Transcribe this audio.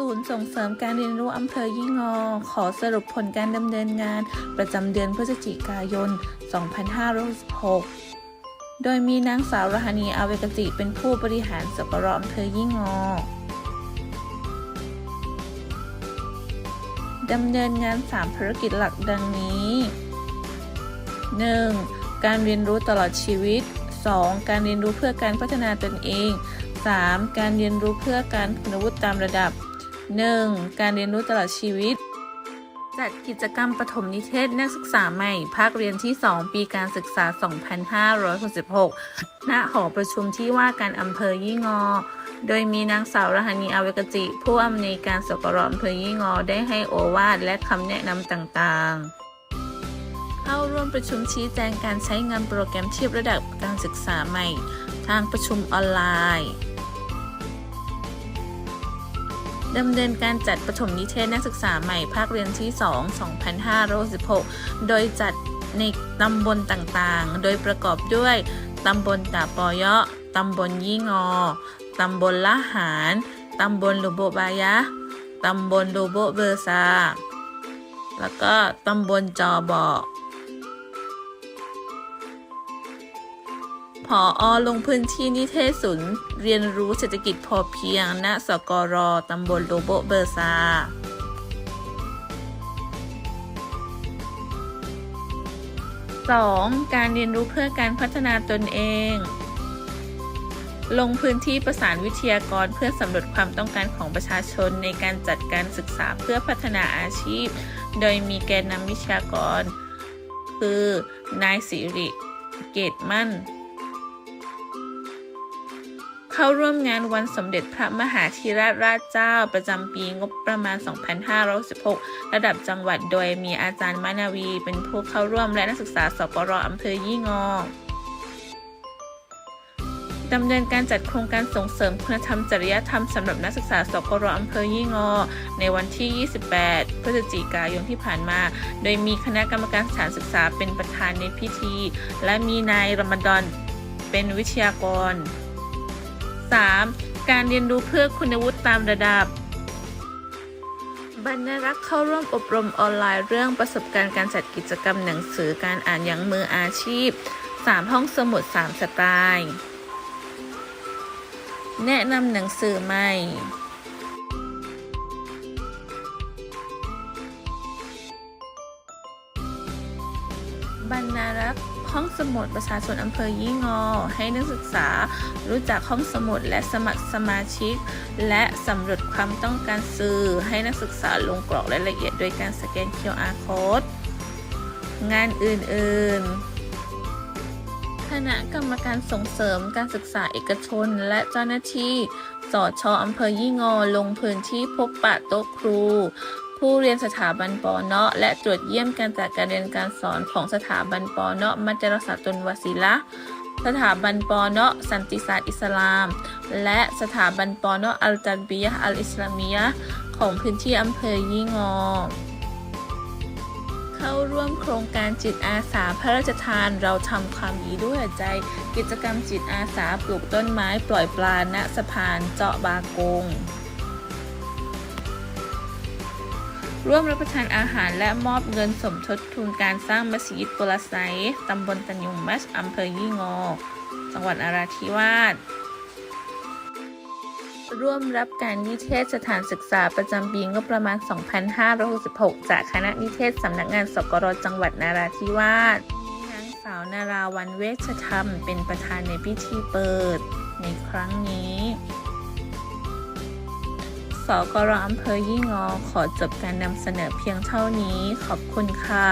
ศูนย์ส่งเสริมการเรียนรู้อำเภอยี่งอ ขอสรุปผลการดำเนินงาน ประจำเดือนพฤศจิกายน 2566 โดยมีนางสาวรหานีอาเวกจิเป็นผู้บริหารสกรอำเภอยี่งอดำเนินงาน 3 ภารกิจหลักดังนี้ 1. การเรียนรู้ตลอดชีวิต 2. การเรียนรู้เพื่อการพัฒนาตนเอง 3. การเรียนรู้เพื่อการคุณวุฒิตามระดับ 1. การเรียนรู้ตลอดชีวิต จัดกิจกรรมปฐมนิเทศนักศึกษาใหม่ ภาคเรียนที่ 2 ปีการศึกษา 2566 ณ หอประชุมที่ว่าการอำเภอยี่งอ โดยมีนางสาวรหานีอาเวกจิ ผู้อำนวยการสกรอำเภอยี่งอ ได้ให้โอวาทและคำแนะนำต่างๆเข้าร่วมประชุมชี้แจงการใช้งานโปรแกรมเทียบระดับการศึกษาใหม่ ทางประชุมออนไลน์ ดำเนินการจัดปฐมนิเทศนักศึกษาใหม่ภาคเรียนที่ 2 2566 โดยจัดในตำบลต่างๆ โดยประกอบด้วยตำบลตาปอยะตำบลยี่งอ ตำบลละหารตำบลโลโบบายะ ตำบลโลโบเบอร์ซา แล้วก็ตำบลจอบอ ผออลงพื้นที่นิเทศศูนย์เรียนรู้เศรษฐกิจพอเพียง ณ สกร ตำบลโลโบเบอร์ซา 2. การเรียนรู้เพื่อการพัฒนาตนเอง ลงพื้นที่ประสานวิทยากรเพื่อสำรวจความต้องการของประชาชนในการจัดการศึกษาเพื่อพัฒนาอาชีพ โดยมีแกนนำวิชากร คือนายสิริ เกตมั่น เข้าร่วมงานวันสมเด็จพระมหาธีราชราชเจ้า ประจำปีงบประมาณ 2516 ระดับจังหวัดโดยมีอาจารย์มานาวี เป็นผู้เข้าร่วมและนักศึกษาสปรอำเภอยี่งอดำเนินการจัดโครงการส่งเสริมคุณธรรมจริยธรรมสำหรับนักศึกษาสกรอำเภอยี่งอ ในวันที่ 28 พฤศจิกายนที่ผ่านมา โดยมีคณะกรรมการสถานศึกษาเป็นประธานในพิธี และมีนายรมฎอนเป็นวิทยากร 3. การเรียนรู้เพื่อคุณวุฒิตามระดับบรรณรักษ์เข้าร่วมอบรมออนไลน์เรื่องประสบการณ์การจัดกิจกรรมหนังสือการอ่านอย่างมืออาชีพ 3 ห้องสมุด 3 สไตล์ แนะนำหนังสือใหม่ บรรณารักษ์ห้องสมุดประชาชนอำเภอยี่งอ ให้นักศึกษารู้จักห้องสมุดและสมัครสมาชิก และสำรวจความต้องการสื่อ ให้นักศึกษาลงกรอกรายละเอียดโดยการสแกน QR code งานอื่นๆ คณะกรรมการส่งเสริมการศึกษาเอกชนและเจ้าหน้าที่สอชออำเภอยี่งอ ลงพื้นที่พบปะโต๊ะครู ผู้เรียนสถาบันปอเนาะและตรวจเยี่ยมการจัดการเรียนการสอนของสถาบันปอเนาะมัจจรศาสตร์ตนวศิละสถาบันปอเนาะสันติศาสตร์อิสลาม และสถาบันปอเนาะอัลจับียะอัลอิสลามียะของพื้นที่อำเภอยี่งอ เข้าร่วมโครงการจิตอาสาพระราชทานเราทำความดีด้วยใจ กิจกรรมจิตอาสาปลูกต้นไม้ปล่อยปลาณสะพานเจาะบากง ร่วมรับประทานอาหารและมอบเงินสมทบทุนการสร้างมัสยิดกุลไซตำบลตันยุงมัสอำเภอยี่งอ จังหวัดนราธิวาส ร่วมรับการนิเทศสถานศึกษาประจำปีงบประมาณ 2566 จากคณะนิเทศสำนักงานสกรจังหวัดนาราธิวาสนางสาวนาราวันเวชธรรม เป็นประธานในพิธีเปิด ในครั้งนี้ สกรอำเภอยี่งอ ขอจบการนำเสนอเพียงเท่านี้ ขอบคุณค่ะ